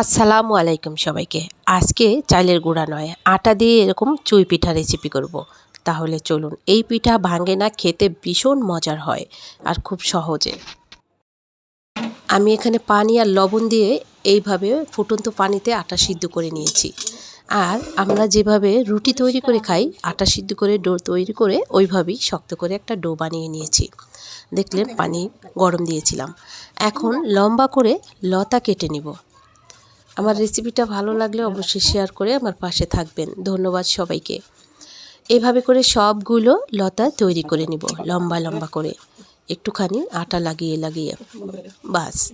আসসালামু আলাইকুম সবাইকে। আজকে চালের গুঁড়া নয়, আটা দিয়ে এরকম চুই পিঠা রেসিপি করব। তাহলে চলুন, এই পিঠা ভাঙে না, খেতে ভীষণ মজার হয় আর খুব সহজে। আমি এখানে পানি আর লবণ দিয়ে এইভাবে ফুটন্ত পানিতে আটা সিদ্ধ করে নিয়েছি। আর আমরা যেভাবে রুটি তৈরি করে খাই, আটা সিদ্ধ করে, ডো তৈরি করে, ওইভাবেই শক্ত করে একটা ডো বানিয়ে নিয়েছি। দেখলেন, পানি গরম দিয়েছিলাম। এখন লম্বা করে লতা কেটে নিব। আমার রেসিপিটা ভালো লাগলে অবশ্যই শেয়ার করে আমার পাশে থাকবেন। ধন্যবাদ সবাইকে। এভাবে করে সবগুলো লতা তৈরি করে নিব, লম্বা লম্বা করে। একটুখানি আটা লাগিয়ে লাগিয়ে। বাস।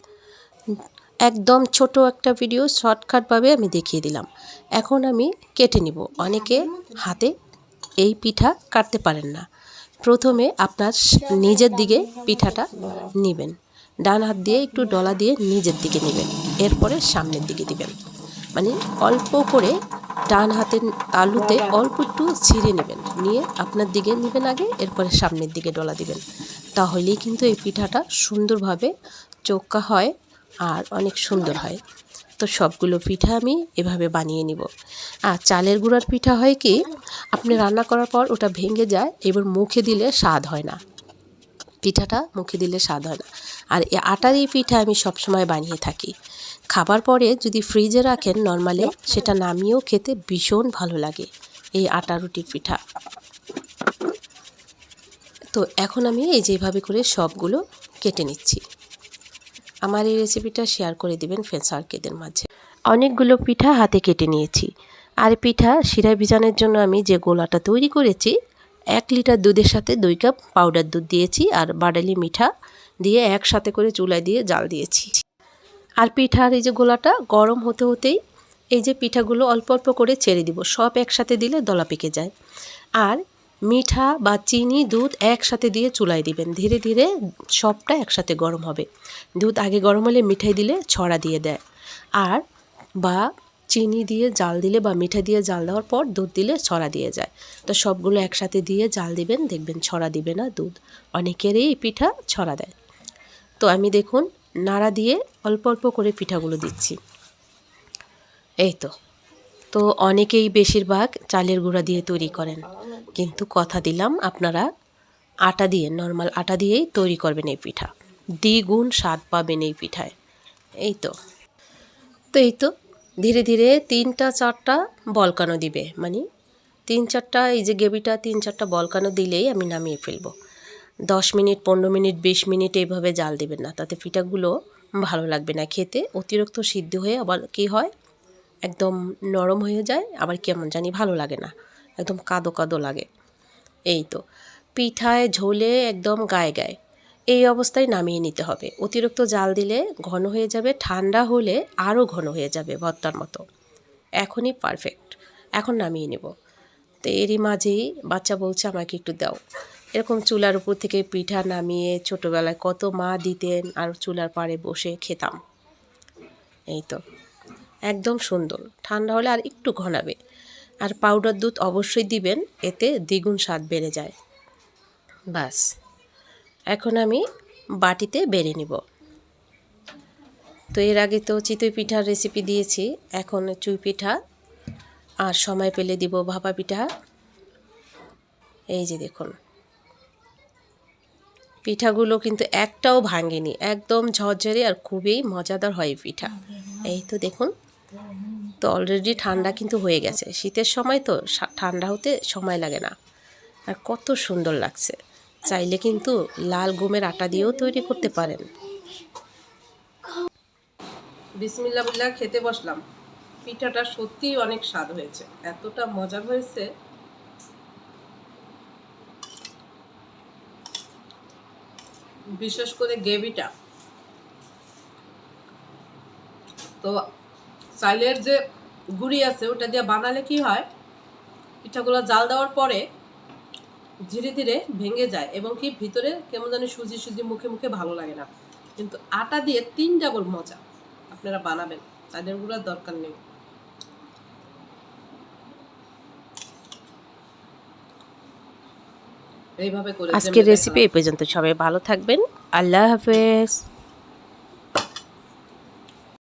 একদম ছোট একটা ভিডিও শর্টকাটভাবে আমি দেখিয়ে দিলাম। এখন আমি কেটে নিব। অনেকে হাতে এই পিঠা কাটতে পারেন না। প্রথমে আপনার নিজের দিকে পিঠাটা নেবেন। ডান হাত দিয়ে একটু ডলা দিয়ে নিজের দিকে নেবেন। এরপরে সামনের দিকে দিবেন। মানে অল্প করে ডান হাতের আলুতে অল্প একটু ছিঁড়ে নেবেন। নিয়ে আপনার দিকে নেবেন আগে, এরপরে সামনের দিকে ডলা দিবেন। তাহলেই কিন্তু এই পিঠাটা সুন্দরভাবে চোক্কা হয় আর অনেক সুন্দর হয়। তো সবগুলো পিঠা আমি এভাবে বানিয়ে নিব। আর চালের গুঁড়ার পিঠা হয় কি, আপনি রান্না করার পর ওটা ভেঙে যায়, এবার মুখে দিলে স্বাদ হয় না। পিঠাটা মুখে দিলে স্বাদ হয় না। আর আটার এই পিঠা আমি সবসময় বানিয়ে থাকি। খাবার পরে যদি ফ্রিজে রাখেন নর্মালে, সেটা নামিয়েও খেতে ভীষণ ভালো লাগে এই আটা রুটির পিঠা। তো এখন আমি এই যেভাবে করে সবগুলো কেটে নিচ্ছি। আমার এই রেসিপিটা শেয়ার করে দিবেন ফ্রেন্ড সার্কেলদের মাঝে। অনেকগুলো পিঠা হাতে কেটে নিয়েছি। আর পিঠা শিরা ভিজানোর জন্য আমি যে গোলাটা তৈরি করেছি এক লিটার দুধের সাথে দুই কাপ পাউডার দুধ দিয়েছি আর বাডালি মিঠা দিয়ে একসাথে করে চুলায় দিয়ে জাল দিয়েছি। আর পিঠার এই যে গোলাটা গরম হতে হতেই এই যে পিঠাগুলো অল্প অল্প করে ছেড়ে দিব, সব একসাথে দিলে দলা পেকে যায়। আর মিঠা বা চিনি, দুধ একসাথে দিয়ে চুলায় দিবেন, ধীরে ধীরে সবটা একসাথে গরম হবে। দুধ আগে গরম হলে মিঠাই দিলে ছড়া দিয়ে দেয়। আর বা চিনি দিয়ে জাল দিলে বা মিঠা দিয়ে জাল দেওয়ার পর দুধ দিলে ছড়া দিয়ে যায়। তো সবগুলো একসাথে দিয়ে জাল দিবেন, দেখবেন ছড়া দিবে না দুধ। অনেকেরই পিঠা ছড়া দেয়। তো আমি দেখুন, নাড়া দিয়ে অল্প অল্প করে পিঠাগুলো দিচ্ছি। এই তো। তো অনেকেই বেশিরভাগ চালের গুঁড়া দিয়ে তৈরি করেন। কিন্তু কথা দিলাম, আপনারা আটা দিয়ে, নর্মাল আটা দিয়েই তৈরি করবেন এই পিঠা। দ্বিগুণ স্বাদ পাবেন এই পিঠায়। এই তো। তো এই তো। ধীরে ধীরে তিনটা, চারটা বলকানো দিবে। মানে তিন, চারটা, এই যে গেবিটা, তিন, চারটা বলকানো দিলেই আমি নামিয়ে ফেলব। দশ মিনিট, পনেরো মিনিট, বিশ মিনিট এইভাবে জাল দেবেন না। তাতে পিঠাগুলো ভালো লাগবে না খেতে। অতিরিক্ত সিদ্ধ হয়ে আবার কী হয়? একদম নরম হয়ে যায়, আবার কেমন জানি ভালো লাগে না। একদম কাদো কাদো লাগে। এই তো। পিঠায় ঝোলে একদম গায়ে গায়ে। এই অবস্থায় নামিয়ে নিতে হবে। অতিরিক্ত জাল দিলে ঘন হয়ে যাবে, ঠান্ডা হলে আরও ঘন হয়ে যাবে ভর্তার মতো। এখনই পারফেক্ট এখন নামিয়ে নেব। তো এরই মাঝেই বাচ্চা বলছে আমাকে একটু দাও। এরকম চুলার উপর থেকে পিঠা নামিয়ে ছোটোবেলায় কত মা দিতেন আর চুলার পাড়ে বসে খেতাম। এই তো। একদম সুন্দর। ঠান্ডা হলে আর একটু ঘনাবে। আর পাউডার দুধ অবশ্যই দিবেন, এতে দ্বিগুণ স্বাদ বেড়ে যায়। বাস। এখন আমি বাটিতে বেড়ে নিব। তো এর আগে তো চিতই পিঠার রেসিপি দিয়েছি, এখন চুই পিঠা আর সময় পেলে দিব ভাপা পিঠা। এই যে দেখুন, পিঠাগুলো কিন্তু একটাও ভাঙেনি, একদম ঝরঝরে আর খুবই মজাদার হয় পিঠা। এই তো দেখুন, তো অলরেডি ঠান্ডা কিন্তু হয়ে গেছে, শীতের সময় তো ঠান্ডা হতে সময় লাগে না। আর কত সুন্দর লাগছে। চাইলে কিন্তু লাল গমের আটা দিয়েও তৈরি করতে পারেন। বিসমিল্লা খেতে বসলাম। পিঠাটা সত্যিই অনেক স্বাদ হয়েছে। এতটা মজা হয়েছে। বিশেষ করে গ্রেভিটা। তো চাইলের যে গুড়ি আছে, ওটা দিয়ে বানালে কি হয়? পিঠাগুলো জাল দেওয়ার পরে ধীরে ধীরে ভেঙে যায় এবং কি ভিতরে কেমন জানি সুজি সুজি মুখে মুখে ভালো লাগে না। কিন্তু আটা দিয়ে তিন ডাবল মজা। আপনারা বানাবেন। চালের গুঁড়ার দরকার নেই। এইভাবে করে আজকের রেসিপি এই পর্যন্ত। সবাই ভালো থাকবেন। আল্লাহ হাফেজ।